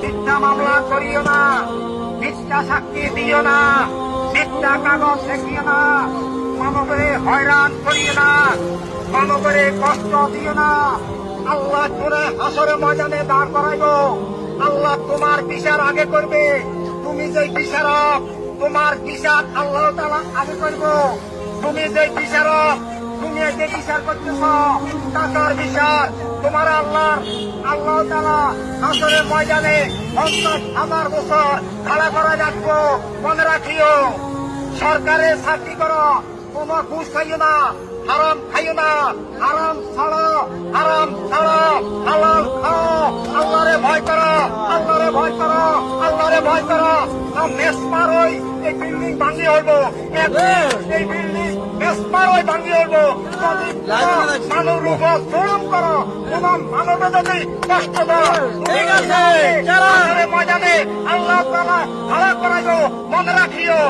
মিথ্যা মামলা করিও না, মিথ্যা সাক্ষী দিও না, মিথ্যা কাগজ দেখিও না, মানবরে হয়রান করিও না, মানবরে কষ্ট দিও না। আল্লাহ তোরে হাসরে ময়দানে দাঁড় করাইব। আল্লাহ তোমার বিচার আগে করবে। তুমি যে বিচারক, তোমার বিচার আল্লাহ তালা আগে করব। তুমি যে বিচারক তুমি যে বিচার করতেছ টাকার বিচার? তোমার আল্লাহ আল্লাহ তালা আসরের ময়দানে পঞ্চাশ হাজার বছর খাড়া করা যাচ্ছ, মনে রাখিও। সরকারের চাকরি করো, কোনো ঘুষ খাইও না, হারাম খাইও না, হারাম ছাড়ো হারাম ছাড়ো, হালাল খাও। আল্লাহরে ভয় করো, আল্লাহরে ভয় করো, আল্লাহরে ভয় করো। মেসমার ওই এই বিল্ডিং ভাঙি হইব। এই বিল্ডিং মেসমার ভাঙিয়ে ভাঙি হইব যদি মানব রূপ জুলুম করো। তোমার মানবে যদি কষ্ট দাও ময়দানে আল্লাহ তালা ভাড়া করাইব মনে রাখিও।